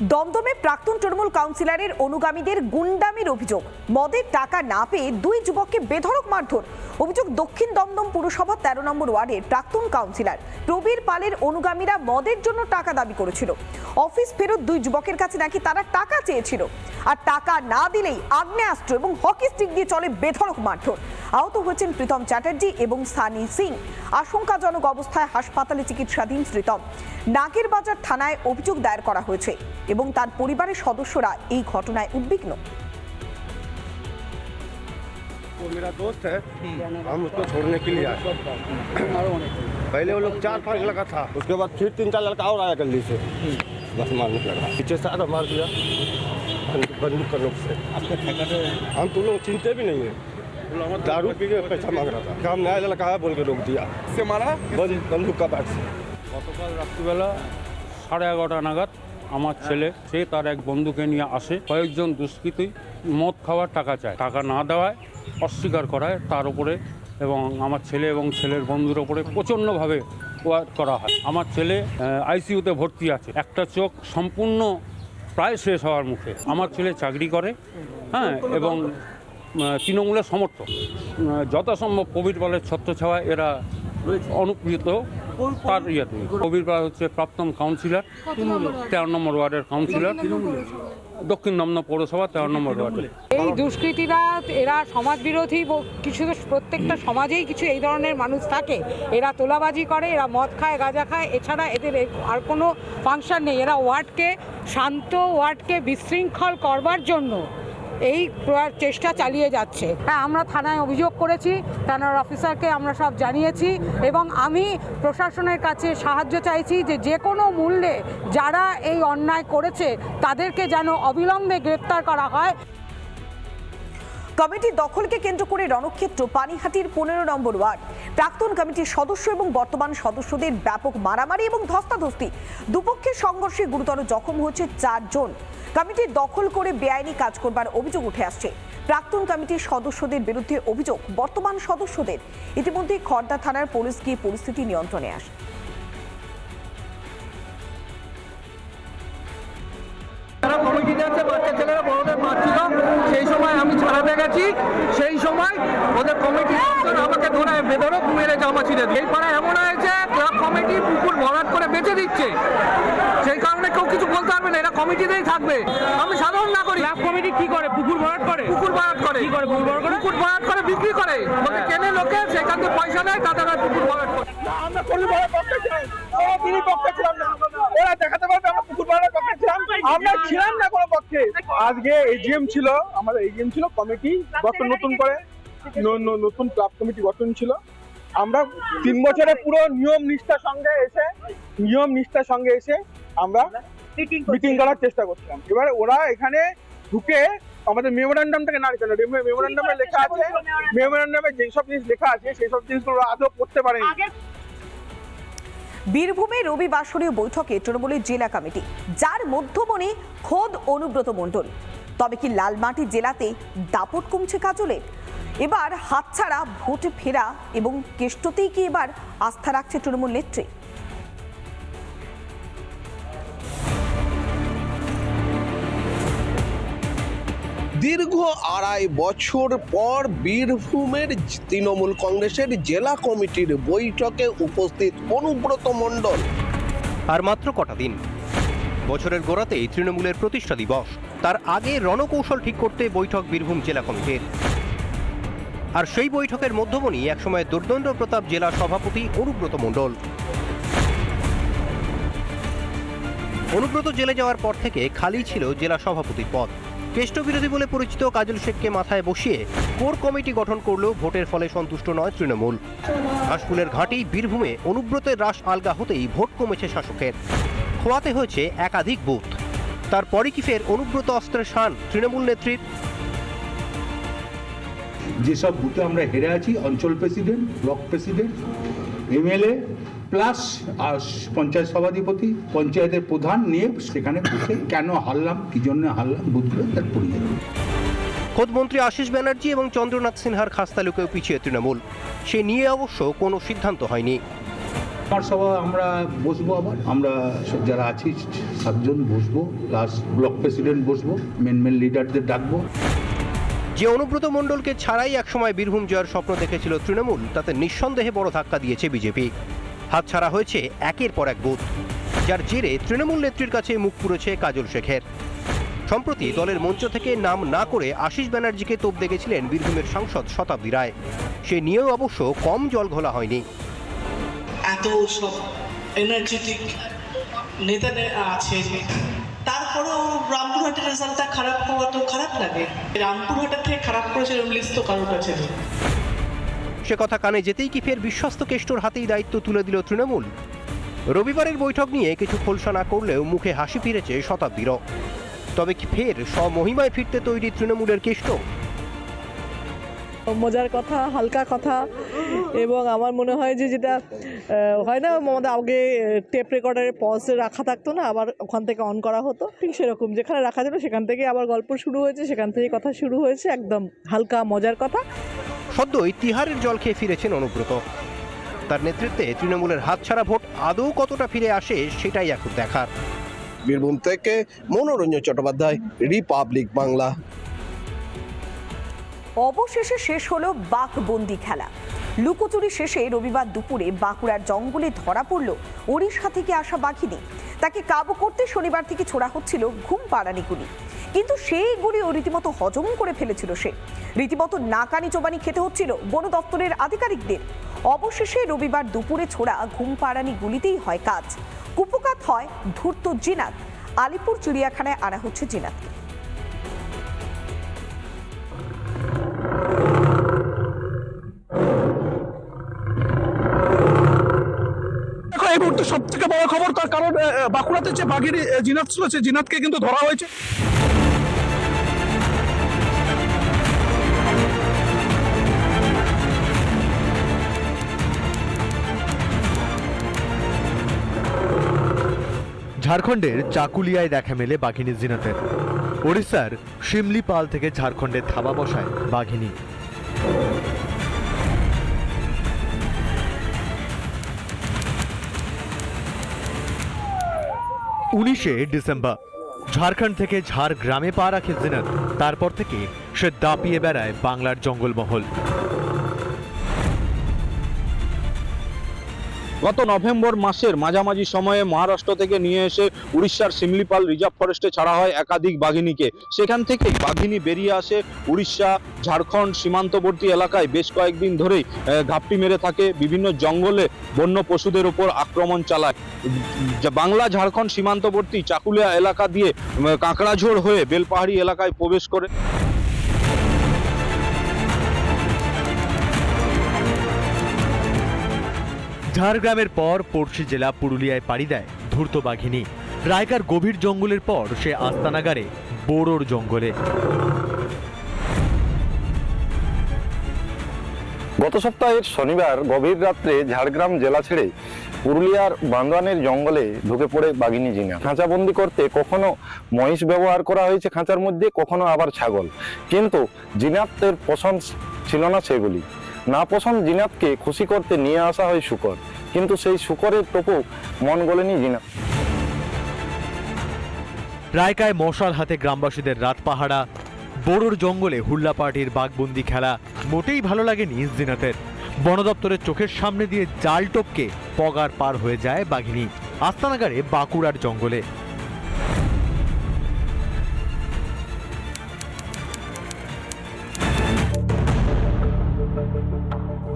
দমদমে প্রাক্তন তৃণমূল কাউন্সিলরের অনুগামীদের গুন্ডামির অভিযোগ। মদের টাকা না পেয়ে দুই যুবককে বেধড়ক মারধর। অভিযোগ দক্ষিণ দমদম পুরসভা তেরো নম্বর ওয়ার্ডের প্রাক্তন কাউন্সিলর। প্রবীর পালের অনুগামীরা মদের জন্য টাকা দাবি করেছিল। অফিস ফেরত দুই যুবকের কাছে নাকি তারা টাকা চেয়েছিল। আর টাকা না দিলেই আগ্নেয়াস্ত্র এবং হকি স্টিক দিয়ে চলে বেধড়ক মারধর। আহত হয়েছেন প্রীতম চ্যাটার্জি এবং সানি সিং। আশঙ্কাজনক অবস্থায় হাসপাতালে চিকিৎসাধীন প্রীতম। নাগেরবাজার থানায় অভিযোগ দায়ের করা হয়েছে। এবং তার পরিবারের সদস্যরা এই ঘটনায় উদ্বিগ্ন वो मेरा दोस्त है हम उसको छोड़ने के लिए आए पहले वो लोग चार पांच लड़का था उसके बाद फिर तीन चार लड़का और आया गली से बस मारने लगा पीछे से आधा मार दिया बंदूक बंदूक का नोक से हम तुम लोग चिंते भी नहीं है दारू पी के पैसा मांग रहा था काम नया लड़का है बोल के रोक दिया से मारा बंद- बंदूक का बैट से গতকাল রাত্রিবেলা সাড়ে এগারোটা নাগাদ আমার ছেলে, সে তার এক বন্ধুকে নিয়ে আসে। কয়েকজন দুষ্কৃতী মদ খাওয়ার টাকা চায়। টাকা না দেওয়ায় অস্বীকার করায় তার উপরে এবং আমার ছেলে এবং ছেলের বন্ধুর ওপরে প্রচণ্ডভাবে করা হয়। আমার ছেলে আইসিইউতে ভর্তি আছে। একটা চোখ সম্পূর্ণ প্রায় শেষ হওয়ার মুখে। আমার ছেলে চাকরি করে হ্যাঁ এবং তৃণমূলের সমর্থক। যথাসম্ভব কোভিড বলের ছত্রছাওয়ায় এরা অনুপ্রিত। তার ইয়েতে। কবির হচ্ছে প্রাক্তন কাউন্সিলর তেরো নম্বর ওয়ার্ডের কাউন্সিলর দক্ষিণ দমদম পৌরসভা, তেরো নম্বর ওয়ার্ডে। এই দুষ্কৃতীরা, এরা সমাজ বিরোধী কিছু প্রত্যেকটা সমাজেই কিছু এই ধরনের মানুষ থাকে। এরা তোলাবাজি করে, এরা মদ খায়, গাঁজা খায়, এছাড়া এদের আর কোনো ফাংশন নেই। এরা ওয়ার্ডকে, শান্ত ওয়ার্ডকে বিশৃঙ্খল করবার জন্য এই প্রয়ার চেষ্টা চালিয়ে যাচ্ছে। হ্যাঁ আমরা থানায় অভিযোগ করেছি, থানার অফিসারকে আমরা সব জানিয়েছি এবং আমি প্রশাসনের কাছে সাহায্য চাইছি যে যে কোনো মূল্যে যারা এই অন্যায় করেছে তাদেরকে যেন অবিলম্বে গ্রেপ্তার করা হয়। কমিটি দখলকে কেন্দ্র করে রণক্ষেত্র পানিহাটির পনেরো নম্বর ওয়ার্ড। প্রাক্তন কমিটির সদস্য এবং বর্তমান সদস্যদের ব্যাপক মারামারি এবং ধস্তাধস্তি। দুপক্ষের সংঘর্ষে গুরুতর জখম হয়েছে চারজন কমিটি দখল করে বেআইনি কাজ করবার অভিযোগ উঠে আসছে। প্রাক্তন কমিটির সদস্যদের বিরুদ্ধে অভিযোগ বর্তমান সদস্যদের। ইতিমধ্যে খর্দা থানার পুলিশ গিয়ে পরিস্থিতি নিয়ন্ত্রণে আসে কমিটিতে আছে বাচ্চা ছেলেরা বড়দের মারছিল সেই আমি গেছি সেই সময় ওদের কমিটি আমাকে ধরে বেদরক মেরে জামা ছিঁড়ে দিয়ে এই পাড়ায় এমন হয়েছে ক্লাব কমিটি পুকুর ভরাট করে বেঁচে দিচ্ছে। সেই কারণে কেউ কিছু বলতে পারবে না এরা কমিটিতেই থাকবে। আমি সাধারণ না করি ক্লাব কমিটি কি করে? পুকুর ভরাট করে? পুকুর ভরাট করে। কি করে পুকুর ভরাট করে? পুকুর ভরাট করে বিক্রি করে। ওদের কেনে লোকে সেখান থেকে পয়সা নেয় তাদের পুকুর ভরাট করে। আমরা পুকুর ভরাট পক্ষে ছিলাম আমরা তিনি পক্ষে ছিলাম না। ওরা দেখাতে পারবে আমরা পুকুর ভরাট পক্ষে ছিলাম আমরা ছিলাম না কোনো পক্ষে। আজকে এজিএম ছিল আমাদের এজিএম ছিল কমিটি গঠন নতুন করে। নতুন ক্লাব কমিটি গঠন ছিল। আমরা তিন বছরে পুরো নিয়ম নিষ্ঠার সঙ্গে এসে নিয়ম নিষ্ঠার সঙ্গে এসে আমরা মিটিং করার চেষ্টা করছিলাম। এবার ওরা এখানে ঢুকে আমাদের মেমোরান্ডামটাকে না কেন মেমোরান্ডামে লেখা আছে মেমোরান্ডামে যেসব জিনিস লেখা আছে সেই সব জিনিসগুলো আদৌ করতে পারেনি। বীরভূমে রবি বাসরীয় বৈঠকে তৃণমূলের জেলা কমিটি, যার মধ্যমণি খোদ অনুব্রত মণ্ডল। তবে কি লালমাটি জেলাতে দাপট কমছে কাজলে? এবার হাতছাড়া, ভোট ফেরা এবং কেষ্টতেই কি এবার আস্থা রাখছে তৃণমূল নেত্রী? দীর্ঘ আড়াই বছর পর বীরভূমের তৃণমূল কংগ্রেসের জেলা কমিটির বৈঠকে উপস্থিত অনুব্রত মণ্ডল। আর মাত্র কটা দিন। বছরের গোড়াতেই তৃণমূলের প্রতিষ্ঠা দিবস। তার আগে রণকৌশল ঠিক করতে বৈঠক বীরভূম জেলা কমিটির। আর সেই বৈঠকের মধ্যমণি একসময় দুর্দণ্ড প্রতাপ জেলা সভাপতি অনুব্রত মণ্ডল। অনুব্রত জেলে যাওয়ার পর থেকে খালি ছিল জেলা সভাপতির পদ। কেষ্ট বিরোধী বলে পরিচিত কাজল শেখকে মাথায় বসিয়ে কোর কমিটি গঠন করলেও ভোটের ফলে সন্তুষ্ট নয় তৃণমূল। হাঁসফুলের ঘাটেই বীরভূমে অনুব্রতের রাস আলগা হতেই ভোট কমেছে শাসকের। খোয়াতে হয়েছে একাধিক বুথ। তারপরই কি ফের অনুব্রত অস্ত্রের শান তৃণমূল নেত্রীর? যেসব বুথে আমরা হেরে আছি অঞ্চল president block president MLA plus panchayat সভাধিপতি পঞ্চায়েতের প্রধান নিয়ে সেখানে বসে কেন হারলাম কি জন্য হারলাম বুথগুলো তার পরিচয়। খোদ মন্ত্রী আশিস ব্যানার্জি এবং চন্দ্রনাথ সিনহার খাস তালুকেও পিছিয়ে তৃণমূল। সে নিয়ে অবশ্য কোনো সিদ্ধান্ত হয়নি। সভা আমরা বসবো আবার। আমরা যারা আছি সাতজন বসবো প্লাস ব্লক প্রেসিডেন্ট বসবো মেন মেন লিডারদের ডাকবো। যে অনুব্রত মণ্ডলকে ছাড়াই একসময় বীরভূম জয়ের স্বপ্ন দেখেছিল তৃণমূল, তাতে নিঃসন্দেহে বড় ধাক্কা দিয়েছে বিজেপি। হাতছাড়া হয়েছে একের পর এক বুথ যার জেরে তৃণমূল নেত্রীর কাছে মুখ পুড়েছে কাজল শেখের। সম্প্রতি দলের মঞ্চ থেকে নাম না করে আশিস ব্যানার্জিকে তোপ দেখেছিলেন বীরভূমের সাংসদ শতাব্দী রায়। সে নিয়েও অবশ্য কম জল ঘোলা হয়নি। এত সব এনার্জেটিক নেতা আছেন তারপরেও রামপুরহাটের রেজাল্টটা খারাপ হওয়া তো খারাপ লাগে। রামপুরহাটের থেকে খারাপ করেছে তো কারোর কাছে সে কথা কানে যেতেই কি ফের বিশ্বস্ত কেষ্টর হাতেই দায়িত্ব তুলে দিল তৃণমূল? রবিবারের বৈঠক নিয়ে কিছু খোলসা না করলেও মুখে হাসি ফিরেছে শতাব্দীরও তবে কি ফের স্বমহিমায় ফিরতে তৈরি তৃণমূলের কেষ্ট? মজার কথা হালকা কথা। এবং আমার মনে হয় যে যেটা হয় না আমাদের আগে টেপ রেকর্ডারে পজ রাখা থাকতো না আবার ওখান থেকে অন করা হতো ঠিক সেরকম। যেখানে রাখা ছিল সেখান থেকে আবার গল্প শুরু হয়েছে সেখান থেকে কথা শুরু হয়েছে একদম হালকা মজার কথা। সদ্যই তিহারের জল খেয়ে ফিরেছেন অনুব্রত। তার নেতৃত্বে তৃণমূলের হাতছাড়া ভোট আদৌ কতটা ফিরে আসে সেটাই এখন দেখার। বীরভূম থেকে মনোরঞ্জন চট্টোপাধ্যায় রিপাবলিক বাংলা অবশেষে শেষ হলো বাঘবন্দি খেলা। লুকোচুরি শেষে রবিবার দুপুরে বাঁকুড়ার জঙ্গলে ধরা পড়ল ওড়িশা থেকে আসা বাঘিনী। তাকে কাবু করতে শনিবার থেকে ছোড়া হচ্ছিল ঘুম পাড়ানি গুলি। কিন্তু সেই গুলি ও রীতিমতো হজম করে ফেলেছিল সে। রীতিমতো নাকানি চোবানি খেতে হচ্ছিল বন দপ্তরের আধিকারিকদের। অবশেষে রবিবার দুপুরে ছোড়া ঘুম পাড়ানি গুলিতেই হয় কাজ। কুপকাত হয় ধূর্ত জিনাত। আলিপুর চিড়িয়াখানায় আনা হচ্ছে জিনাতকে। মুহূর্তে সব থেকে বড় খবর তার কারণ বাঁকুড়াতে যে বাঘের জিনাত ছিল সে জিনাতকে কিন্তু ধরা হয়েছে। ঝাড়খণ্ডের চাকুলিয়ায় দেখা মেলে বাঘিনী জিনাতের। ওড়িশার শিমলিপাল থেকে ঝাড়খণ্ডের থাবা বসায় বাঘিনী। উনিশে ডিসেম্বর। ঝাড়খণ্ড থেকে ঝাড়গ্রামে পা রাখে জিনাত। তারপর থেকে সে দাপিয়ে বেড়ায় বাংলার জঙ্গলমহল। গত নভেম্বর মাসের মাঝামাঝি সময়ে মহারাষ্ট্র থেকে নিয়ে এসে উড়িষ্যার সিমলিপাল রিজার্ভ ফরেস্টে ছাড়া হয় একাধিক বাঘিনীকে। সেখান থেকেই বাঘিনী বেরিয়ে আসে উড়িষ্যা, ঝাড়খণ্ড সীমান্তবর্তী এলাকায়। বেশ কয়েকদিন ধরেই ঘাপটি মেরে থাকে, বিভিন্ন জঙ্গলে বন্য পশুদের উপর আক্রমণ চালায়। বাংলা, ঝাড়খণ্ড সীমান্তবর্তী চাকুলিয়া এলাকা দিয়ে কাঁকড়াঝোড় হয়ে বেলপাহাড়ি এলাকায় প্রবেশ করে। ঝাড়গ্রামের পর পড়শি জেলা পুরুলিয়ায় পাড়ি দেয় ধূর্ত বাঘিনী। রায়কার গভীর জঙ্গলের পর সে আস্তানাগারে, বোরোর জঙ্গলে। গত সপ্তাহের শনিবার গভীর রাত্রে ঝাড়গ্রাম জেলা ছেড়ে পুরুলিয়ার বান্দোয়ানের জঙ্গলে ঢুকে পড়ে বাঘিনী জিনা। খাঁচাবন্দি করতে কখনো মহিষ ব্যবহার করা হয়েছে খাঁচার মধ্যে, কখনো আবার ছাগল। কিন্তু জিনাতের পছন্দ ছিল না সেগুলি। না পছন্দ জিনাতকে খুশি করতে নিয়ে আসা হয় শুকর। কিন্তু সেই শুকরের টোপো মন গলেনি জিনাত। রায়কায় মশাল হাতে গ্রামবাসীদের রাত পাহারা বোরোর জঙ্গলে হুল্লা পার্টির বাঘবন্দি খেলা মোটেই ভালো লাগেনি জিনাতের। বন দপ্তরের চোখের সামনে দিয়ে জাল টপকে পগার পার হয়ে যায় বাঘিনী। আস্তানাগারে বাঁকুড়ার জঙ্গলে।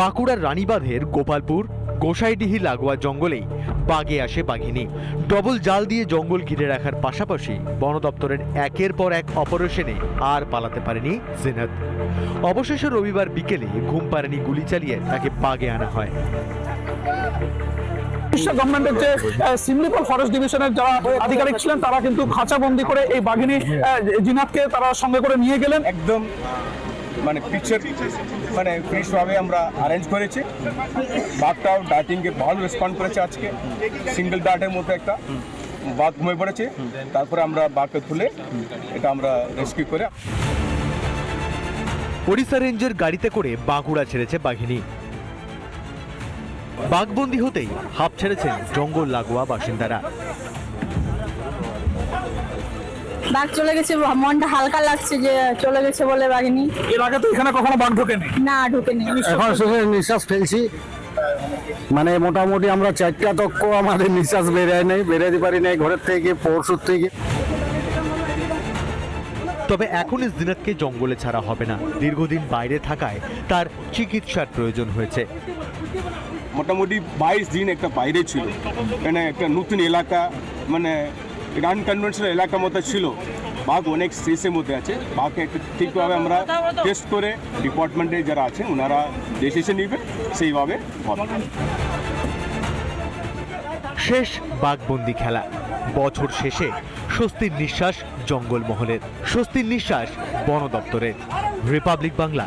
বাঁকুড়ার রানীবাঁধের গোপালপুর গোসাইডিহি লাগোয়া জঙ্গলেই বাগে আসে বাঘিনী। ডবল জাল দিয়ে জঙ্গল ঘিরে রাখার পাশাপাশি বন দপ্তরের একের পর এক অপারেশনে আর পালাতে পারেনি জিনাত। অবশেষে রবিবার বিকেলে ঘুম পাড়েনি গুলি চালিয়ে তাকে বাগে আনা হয়। উড়িষ্যা গভর্নমেন্টের যে সিমলিপাল ফরেস্ট ডিভিশনের যারা আধিকারিক ছিলেন তারা কিন্তু খাঁচাবন্দি করে এই বাঘিনী আহ, জিনাতকে তারা সঙ্গে করে নিয়ে গেলেন। একদম মানে পিকচার মানে ফ্রেশভাবে আমরা অ্যারেঞ্জ করেছি। বাঘটাও ডাটিংকে ভালো রেসপন্ড করেছে আজকে। সিঙ্গেল ডাটের মধ্যে একটা বাঘ ঘুমিয়ে পড়েছে। তারপরে আমরা বাঘকে তুলে এটা আমরা রেস্কিউ করে ওড়িশা রেঞ্জের গাড়িতে করে বাঁকুড়া ছেড়েছে বাঘিনী। বাঘবন্দি হতেই হাফ ছেড়েছেন জঙ্গল লাগোয়া বাসিন্দারা। বাঘ চলে গেছে মনটা হালকা লাগছে যে চলে গেছে বলে বাঘিনী। এর আগে তো এখানে কখনো বাঘ ঢোকেনি? না ঢুকেনি এখন শুধু নিঃশ্বাস ফেলছি। মানে মোটামুটি আমরা চারটা তক্ক আমাদের নিঃশ্বাস বেরোয় নেই বেরোতে পারি নাই ঘরের থেকে পরশুর থেকে। তবে এখন জিনাতকে জঙ্গলে ছাড়া হবে না। দীর্ঘদিন বাইরে থাকায় তার চিকিৎসার প্রয়োজন হয়েছে। মোটামুটি বাইশ দিন একটা বাইরে ছিল। মানে একটা নতুন এলাকা মানে আনকনভেনশনাল এলাকার মতো ছিল। বাঘ অনেক স্ট্রেসের মধ্যে আছে। বাঘকে ঠিকভাবে আমরা টেস্ট করে ডিপার্টমেন্টে যারা আছেন, ওনারা ডিসিশন নিবে, সেইভাবে শেষ বাঘবন্দি খেলা। বছর শেষে স্বস্তির নিঃশ্বাস জঙ্গলমহলের। স্বস্তির নিঃশ্বাস বন দপ্তরের রিপাবলিক বাংলা